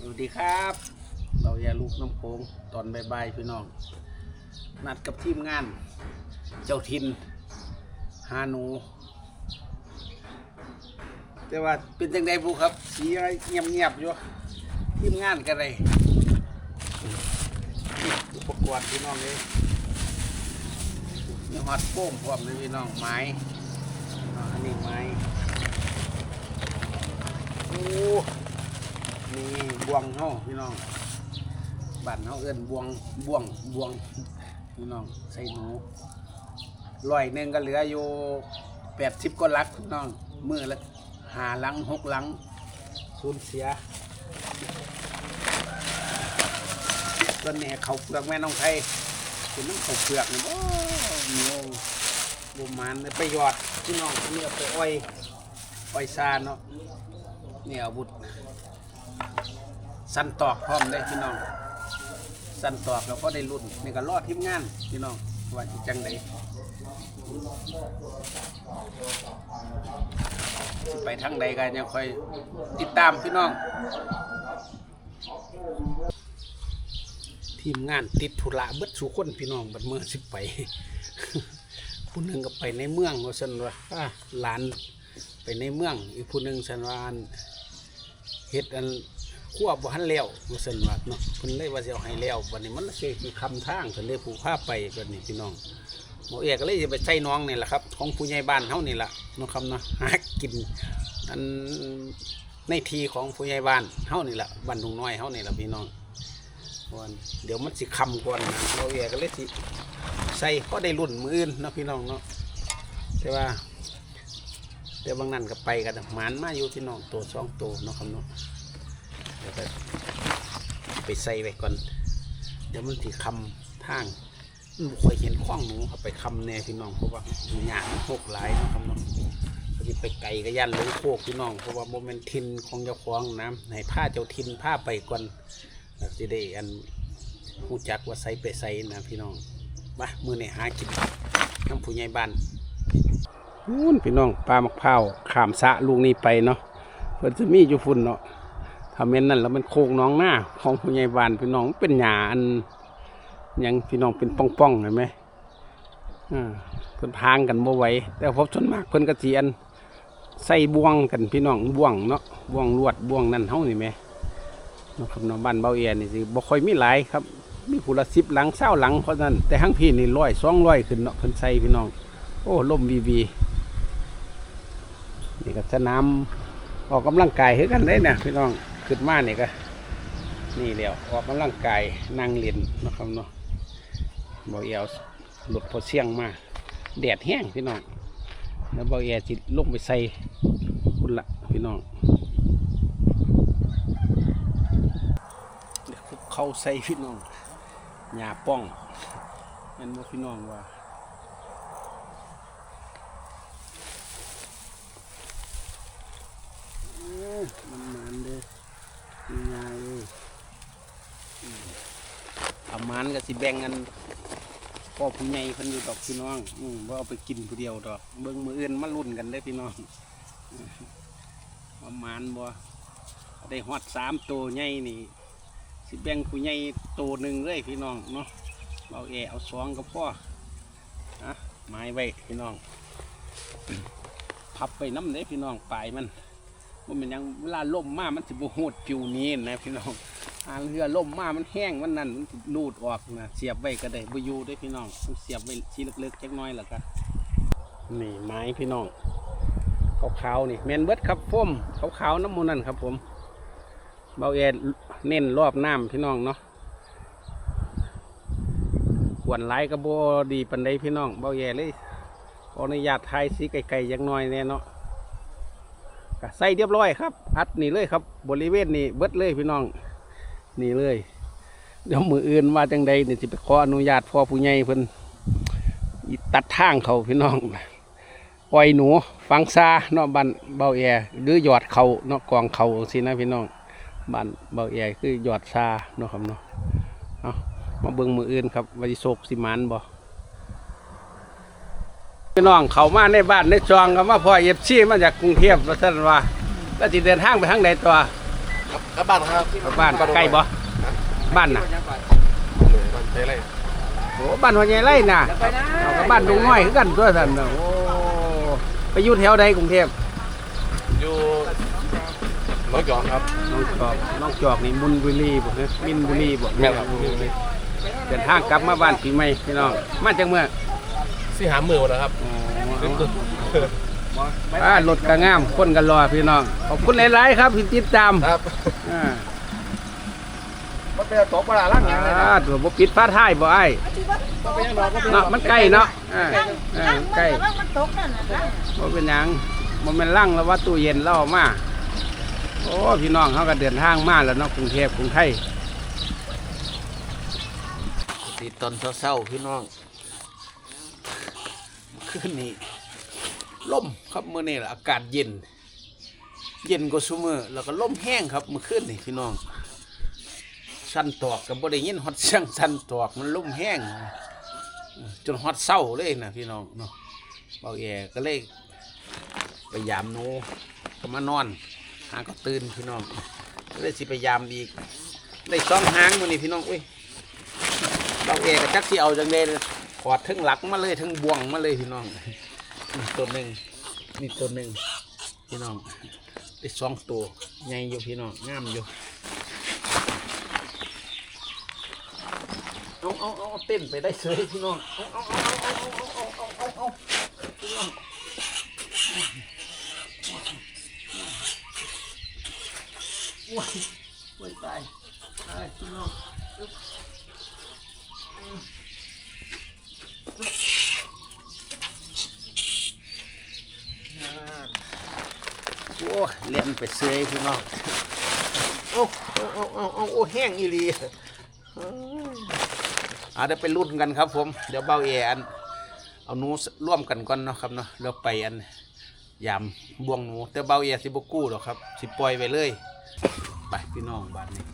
สวัสดีครับเราอย่าลูกน้ำโขงตอนบายๆพี่น้อง นัดกับทีมงาน เจ้าทินฮานู แต่ว่าเป็นจังไดบุครับ สีอะไรเงียบๆอยู่ทีมงานกันเลยอุปกรณ์พี่น้องเลยมีฮอตโป้มพร้อมเลยพี่น้องไม้อันนี้ไม้โอ้ นี่บวงเฮาพี่น้องบ้านเฮาเอิ้นบวงบวงบวงพี่น้องใส่หนูร้อยหนึ่งก็เหลืออยู่แปดสิบกว่าลักพี่น้องมือละหาหลังหกหลังสูญเสียต้นแหนี้เขาเปลือกแม่น้องไทยเป็นน้ำเขาเปลือกนี่โอ้เหบุมานเลยไปหยอดพี่น้องอันนี้เอาไปอ้อยอ้อยซาเนาะเนี่อาวุธ สันตอกพร้อมได้พี่น้อง สันตอกแล้วก็ได้รุ่นนี่ก็รอดทีมงานพี่น้องว่าจิจังไดไปทางใดกันยังค่อยติดตามพี่น้อง ทีมงานติดธุระเบิดสู่คนพี่น้องบัดเมื่อสิไปผู้หนึ่งก็ไปในเมืองว่าสันว่าหลานไปในเมือง อีกผู้หนึ่งสันว่านเฮ็ดอัน ขั้วบ่ทันแล้วว่าซั่นว่าเนาะเพิ่นเลยว่าสิเอาให้แล้วบัดนี้มันสิมีคำทางเพิ่นเลยผู้พาไปบัดนี้พี่น้องหมอเอกก็เลยจะไปใช้น้องนี่แหละครับ ของผู้ใหญ่บ้านเฮานี่ล่ะเนาะครับเนาะหากินอันในทีของผู้ใหญ่บ้านเฮานี่ล่ะบ้านดงน้อยเฮานี่ล่ะพี่น้องวันเดี๋ยวมันสิคำก่อนนะหมอเอกก็เลยสิใส่ก็ได้รุ่นมืออื่นเนาะพี่น้องเนาะแต่ว่าแต่บางนั้นก็ไปกันหมานมาอยู่ที่น้องตัวสองตัวเนาะครับเนาะ เดี๋ยวไปไปใส่ไว้ก่อน เดี๋ยวมันสิคำทางมันบ่ค่อยเห็นข้องหนูเอาไปคำแน่พี่น้องเพราะว่าหยามันหกหลายเนาะครับเนาะเขาสิไปไก่ก็ยันลงโคกพี่น้องเพราะว่าโมเมนทินของเจ้าของน้ำให้ผ้าเจ้าทินผ้าไปก่อนแล้วสิได้อันหูจักว่าใส่ไปใส่นะพี่น้องมามือในหากินน้ำผู้ใหญ่บ้านนู่นพี่น้องปลามักพร้าวขามสะลูกนี้ไปเนาะเพิ่นจะมีอยู่ฝุ่นเนาะ ถ้าเม่นนั่นแล้วมันโคกหน้องหน้าของผู้ใหญ่บ้านพี่น้องเป็นหญ้าอันยังพี่น้องเป็นป้องๆเห็นไหมอ่าเพิ่นพางกันบ่ไหวแต่พบส่วนมากเพิ่นก็สิอันใส่บ่วงกันพี่น้องบ่วงเนาะบ่วงลวดบ่วงนั่นเฮานี่แหมนะครับเนบ้านเบาเอียนี่สิบ่ค่อยมีหลายครับ มีผู้ละ10หลัง20หลังเพราะนั้นแต่ทั้งพี่นี่100 200ขึ้นเนาะเพิ่นใส่พี่น้อง โอ้ล่มวีวีนี่ก็สนามออกกำลังกายคือกันได้เนี่ยพี่น้อง ขึ้นมาเนี่ยก็ นี่เดียวออกกำลังกายนั่งเรียนนะครับเนาะบอเอลหลุดพอเสี่ยงมา แดดแห้งพี่น้องแล้วบอเอลจิตลงไปใส่คุณละพี่น้องเดี๋ยวเข้าใส่พี่น้องหญ้าป้องนั่นบ่พี่น้องว่าอ้ยมันมันเด้อ มีงาเลยอืมเอามันก็สิแบ่งกันพ่อผู้ใหญ่เพิ่นอยู่ดอกพี่น้อง อืมว่าเอาไปกินผู้เดียวดอก เบิ่งมืออื่นมาลุ้นกันได้พี่น้องประมาณบ่ได้ฮอดสามตัวใหญ่นี่ สิแบ่งผู้ใหญ่ตัวหนึ่งเลยพี่น้องเนาะเอาแอเอาสองก็พออะไม้ไว้พี่น้อง พับไปน้ำเด้พี่น้องปลายมัน มันเป็นยังเวลาล่มมามันสิบโหดผิวนี้นะพี่น้องอาเรือล่มมามันแห้งมันนั่นมันนูดออกนะเสียบไว้ก็ได้บยูได้พี่น้องเสียบไว้ทีเล็กๆจักน้อยแล้วกันนี่ไม้พี่น้องขาวๆนี่แมนเบิดครับพ่มขาวๆน้ำมูนั่นครับ ผมเบาเอ็ดเน้นรอบน้ำพี่น้องเนาะขวนไหลกระโบดีปันใดพี่น้องเบาเอ็ดเลยขออนุญาตทายสีไก่ๆจักหน้อยแน่เนาะ ก็ใส่เรียบร้อยครับ อัดนี่เลยครับ บริเวณนี่เบิดเลยพี่น้อง นี่เลย เดี๋ยวมืออื่นว่าจังใดนี่สิไปขออนุญาตพ่อผู้ใหญ่เพิ่นตัดทางเขาพี่น้องปล่อยหนูฟังซาเนาะบ้านเบาแอหรือหยอดเขาเนาะกองเขาสินะพี่น้องบ้านเบาแอคือหยอดซาเนาะครับเนาะเอามาเบิ่งมืออื่นครับวิโศกสิมันบ่ พี่น้องเขามาในบ้านในจองก็มาพ่อเอฟซีมาจากกรุงเทพว่าท่านว่าแล้วสิเดินทางไปทางใดตัวครับกลับบ้านครับกลับบ้านใกล้บ่บ้านน่ะเหนื่อยบ้านใจไรโอ้บ้านหัวใหญ่ไร่น่ะเอากับบ้านดงน้อยคือกันตัวท่านน่ะโอ้ไปอยู่แถวใดกรุงเทพอยู่หน้องจอกครับน้องจอกน้องจอกนี่มุนบุรีบ่ฮะมินบุรีบ่แม่นครับเดินทางกลับมาบ้านปีใหม่พี่น้องมาจากเมื่อ สิหามือแล้วครับอ๋อเป็นตัวอ่ารถก็งามคนก็รอพี่น้อง ขอบคุณหลายๆครับที่ติดตามครับอ่ามันเป็นตกปลาล่างอย่างเลยอ่าตัวบ่ปิดฟ้าท้ายบ่ไอ้เนาะมันใกล้เนาะอ่าใกล้มันตกนั่นนะนะบ่เป็นหยังบ่แม่นลั่งแล้วว่าตู้เย็นเราเอามาโอ้พี่น้องเขาก็เดินทางมาแล้วเนาะกรุงเทพกรุงไทยติดตอนเศร้าๆพี่น้อง คืนนี้ลมครับเมื้อนี้ล่ะอากาศเย็น เย็นกว่าซุมื้อแล้วก็ลมแห้งครับเมื่อคืนนี่พี่น้องสั้นตอกกับบ่ได้ยินฮอดเสียงสั้นตอกมันลมแห้ง จนฮอดเศร้าเลยนะพี่น้องเนาะเบาแย่ก็เลยไปยามหนูก็มานอนหาก็ตื่นพี่น้องก็เลยสิไปยามอีกได้สองหางมื้อนี้พี่น้องอุ้ยเบาแย่ก็จักสิเอาจังได๋ ขอดทั้งหลักมาเลยทั้งบ่วงมาเลยพี่น้องนี่ตัวหนึ่งนี่ตัวหนึ่งพี่น้องได้สองตัวใหญ่อยู่พี่น้องงามอยู่เอาเอาเอาเต้นไปได้เสยพี่น้องเอาเอาเอาเอาเอาเอาเอาเอาเอาพี่น้องโอ้ยโอ้ยตายตายพี่น้องอึ๊บอ่า โอ้เล่นไปเสยพี่น้องโอ้เอาเอาเอาเอาโอ้แห้งอีหลีอาเดี๋ยวไปรุ่นกันครับผมเดี๋ยวเบ้าเออันเอาหนูร่วมกันก่อนเนาะครับเนาะแล้วไปอันยามบ่วงหนูแต่เบ้าเอสิบกู้หรอกครับ สิปล่อยไปเลย ไปพี่น้องบ้านนี้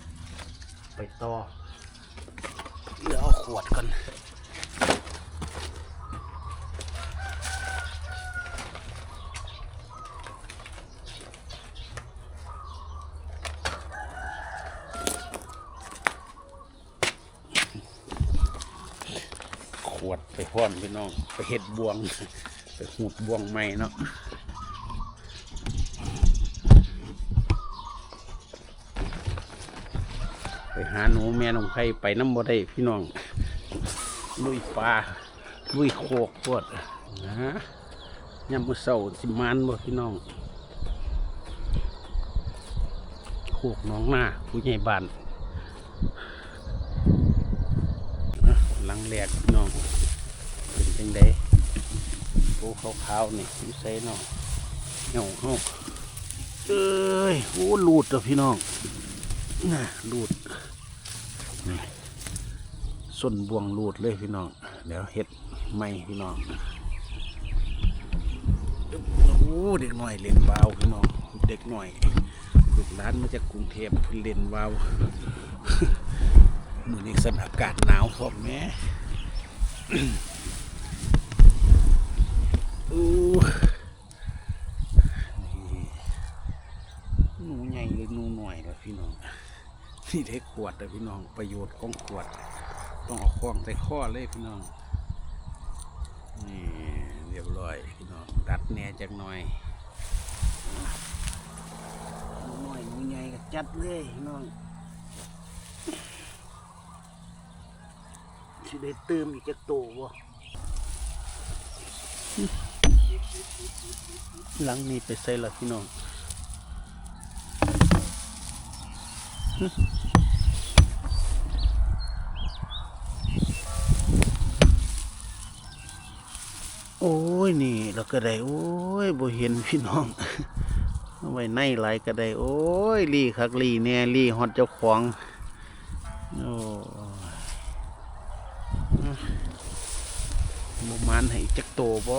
ไปต่อเดี๋ยวเอาขวดก่อนขวดไปพร้ อมพี่น้อง ไปเห็ดบวง ไปหูดบวงใหม่เนาะไปหาหนูแม่น้องไผ่ไปน้ำบ่ได้พี่น้องลุยปลาลุยโคกพวดนะยามมื้อเช้าสิมานบ่พี่น้องโคกน้องหน้าผู้ใหญ่บ้านหลังแรกพี่น้อง จังไดปูขาวๆนี่อยู่ใส่เนาะเหี่ยวเฮาเอ้ยโอ้ลูดอะพี่น้องน่ะลูดนี่ส้นบวงรูดเลยพี่น้องเดี๋ยวเฮ็ดไม่พี่น้องโอ้เด็กหน่อยเล่นวาวพี่น้องเด็กหน่อยลูกหลานมาจากกรุงเทพเพิ่นเล่นวาวมือนี้สถานอากาศหนาวพร้อมแม่ อู้นี่หนูใหญ่หรือหนูหน่อยล่ะพี่น้อง นี่ได้ขวดเลยพี่น้องประโยชน์ของขวด ต้องเอาคล้องใส่ข้อเลยพี่น้องนี่เรียบร้อยพี่น้องดัดแหน่จักหน่อยหนูน้อยหนูใหญ่ก็จัดเลยพี่น้องสิได้เติมอีกจักโตบ่หลังนี้ไปใส่ละพี่น้อง โอ้ยนี่เราก็ได้ โอ้ยบ่เห็นพี่น้องไว้ในไหลายก็ได้ โอ้ยลี่คักลี่แน่ลี่ฮอดเจ้าของโอ้บ่มันให้จักโตบ่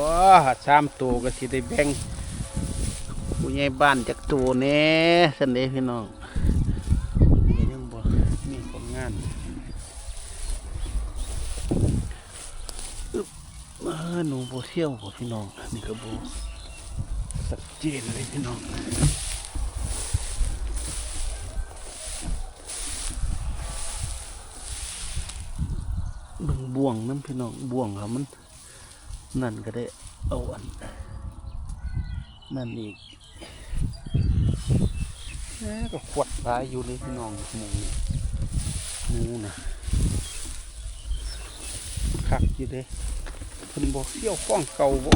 สามโตก็สิได้แบ่งผู้ใหญ่บ้านจักโตแน่ซั่นเด้พี่น้อง หนูโบเที่ยวของพี่น้องนี่ก็โบสัดเจนเลยพี่น้องบึงบ่วงน้ำพี่น้องบ่วงครับมันนั่นก็ได้เอาอันนั่นอีกก็ขวดปลาอยู่เลยพี่น้องหมูหมูนะคักอยู่เลย พิ่นบอกเสี่ยวข้องเก่าบ่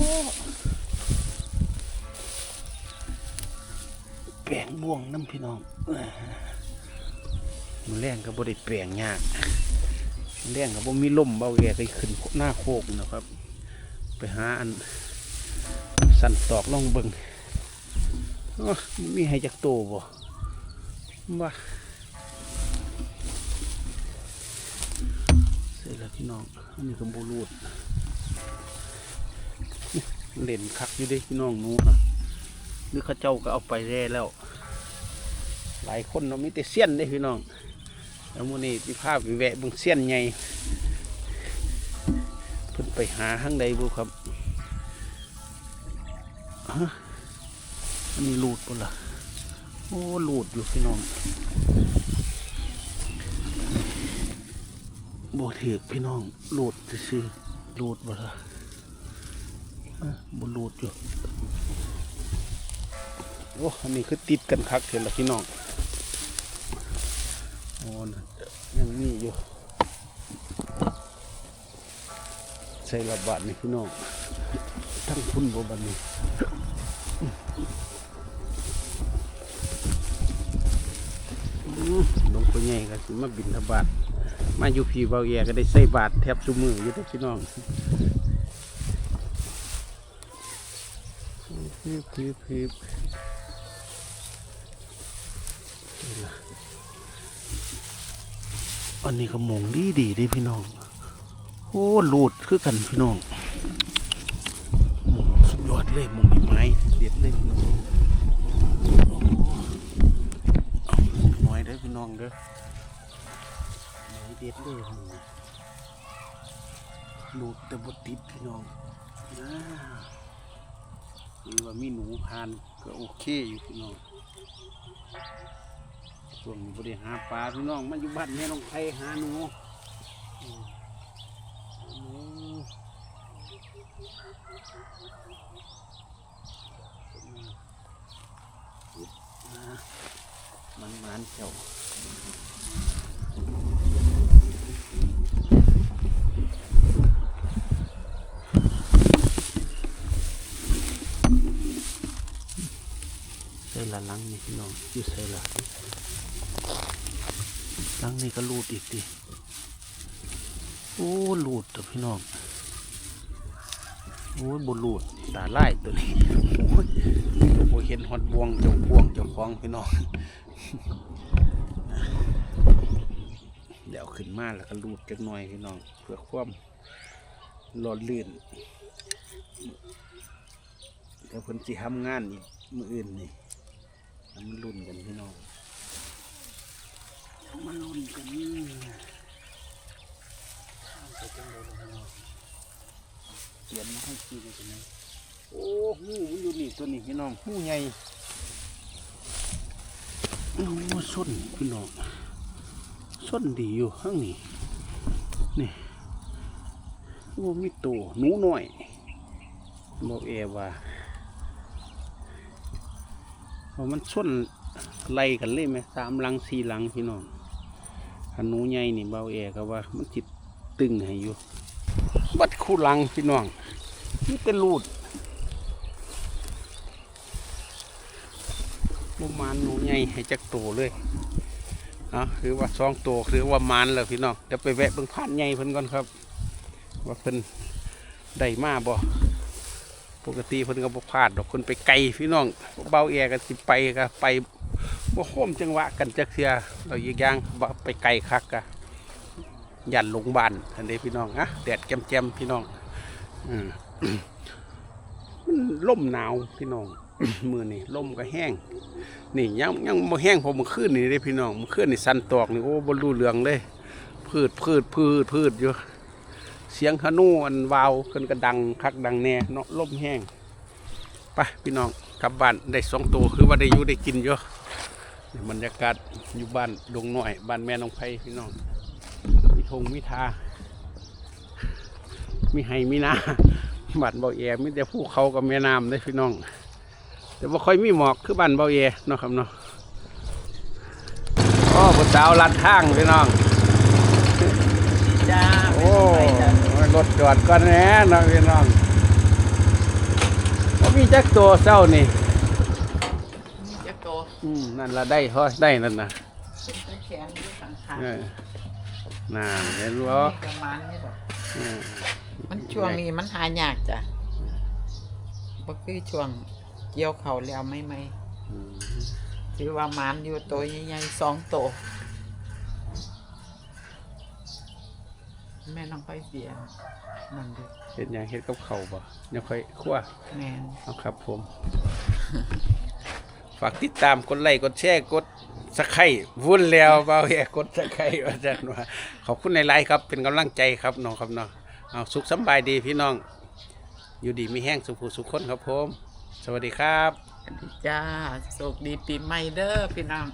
แปลงบ่วงน้ำพี่น้องมันแรงก็บ่ได้แปลงยากแรงก็บ่มีลมเบาแย่ไปขึ้นหน้าโคกนะครับ ไปหาอัน สั่นตอกลองเบิงอ้อมีให้จักโตบ่ว่าเสร็จแล้วพี่น้องอันนี้ก็บูรูด เล่นคักอยู่ด้พี่น้องนู้นะหรือข้าเจ้าก็เอาไปแร่แล้ว หลายคนเรามีแต่เสี้ยนเด้พี่น้องแล้วมื้อนี้ที่ภาพไปแวะบิ่งเสี้ยนใหญ่เพิ่นไปหาข้างใดบุครับฮะอันนี้ลูดปะล่ะโอ้ลูดอยู่พี่น้องบ่ถือกพี่น้องลูดซื่อๆลูดปะล่ะ บ่ลูดอยู่ โอ้ อันนี้คือติดกันคักเห็นละพี่น้อง โอ้นะยังมีอยู่ ใส่ระบาดนี่พี่น้อง ทั้งพุ่นบ่บันนี้หลวงพ่อใหญ่ก็สิมาบินทบาทมาอยู่พี่เบาแย่ก็ได้ใส่บาทแทบสุมืออยู่ทุกพี่น้อง พีบพีบพีบอันนี้ก็มงดีดีดิพี่น้องโอ้ลูดคือกันพี่น้องมงสุดยอดเลยหมองไม้เด็ดเลยพี่น้องหน่อยเด้อพี่น้องเด้อหน่อยเด็ดเลยหมูลูดแต่บดติดพี่น้องอ่า หรือว่ามีหนูพานก็โอเคอยู่พี่น้องส่วนบริหาปลาพี่น้องมาอยู่บ้านแม่น้องไทยหาหนูมันมันเจ้า ใส่ละลังนี่พี่น้องอยู่ใส่ละลังนี่ก็รูดอีกดิโอ้รูดตัวพี่น้องโอ้ยบรูดตาไล่ตัวนี้โอ้ยโเห็นหอดบวงเจ้าบวงเจ้าของพี่น้องเดี๋ยวขึ้นมาแล้วก็รูดจักหน่อยพี่น้องเพื่อความหล่อลื่นเดี๋ยวเพิ่นสิทำงานอีกมืออื่นนี่ มันรุ่นกันพี่น้องมันรุ่นกันนี่เอาไปจังเลยพี่น้องเขียนมาให้กินกันนะโอ้หูมันอยู่นี่ตัวนี้พี่น้องหูใหญ่โอ้ส้นพี่น้องส้นดีอยู่ข้างนี้นี่โอ้มีตัวหนูหน่อยบอกเอว่าว่า มันส้นไล่กันเลยไหมสามหลังสี่หลังพี่น้องขันหนูใหญ่นี่เบาเอก็ว่า มันจิตตึงให้อยู่บัดคู่หลังพี่น้องนี่เป็นรูดประมาณหนูใหญ่ให้จักโตเลยอะคือว่าสองตัวคือว่ามานแล้วพี่น้องเดี๋ยวไปแวะเบิ่งผ่านใหญ่เพิ่นก่อนครับ ว่าเพิ่นได้มาบ่ ปกติเพิ่นก็บ่พลาดดอกเพิ่นไปไกลพี่น้องเบาแอกันสิไปก็ไปบ่โค้มจังหวะกันจักเทื่อเราอีกอย่างบ่ไปไกลคักกะยันลงบ้านอันนี้พี่น้องอะแดดแจ่มๆพี่น้องอืมมันลมหนาวพี่น้องมือนี่ลมก็แห้ง นี่ยังยังบ่แห้งพอมันขึ้นนี่เด้พี่น้องมันขึ้นนี่สันตอกนี่โอ้บ่รู้เรื่องเลย พืดพืดพืดพืดอยู่ เสียงขนูอันวาวขึ้นก็ดังคักดังแน่เนาะลมแห้งไปพี่น้องกลับบ้านได้สองตัวคือว่าได้อยู่ได้กินอยู่นี่บรรยากาศอยู่บ้านดงหน่อยบ้านแม่น้องไผ่พี่น้องมีธงมีทามีไห้มีนาบ้านเบาแอมีแต่ภูเขากับแม่น้ำได้พี่น้อง แต่ว่าค่อยมีหมอกคือบ้านเบาแอเนาะครับเนาะโอ้ผู้สาวลัดทางพี่น้อง จ้าโอ้รถจอดก่อนแหน่เนาะพี่น้องว่ามีจักตัวเศร้านี่จะโตอืมนั่นละได้เขาได้นั่นนะเป็นตะแขนอยู่ข้างขาเออน่าเห็นบ่นี่ประมาณนี้ดอกเออมันช่วงนี้มันหายากจ้ะบ่คือช่วงเกี่ยวเขาวแล้วไม่ไม่อืมถือว่าหมานอยู่ตัวใหญ่ๆสองโตว แม่น้องไปเสียนั่นดูเห็นอย่างเห็ดกับเขาวบ่ยังค่อยคั่วแม่นเอาครับผม ฝากติดตามกดไลค์กดแชร์กดสไครวุ่นแล้วเบาแย่กดสไครว่าจันว่าขอบคุณในไลค์ครับเป็นกำลังใจครับน้องครับน้องเอาสุขสำบายดีพี่น้อง อยู่ดีมีแห้งสุขผู้สุขคนครับผม สวัสดีครับสวัสดีจ้าโชคดีปีใหม่เด้อพี่น้อง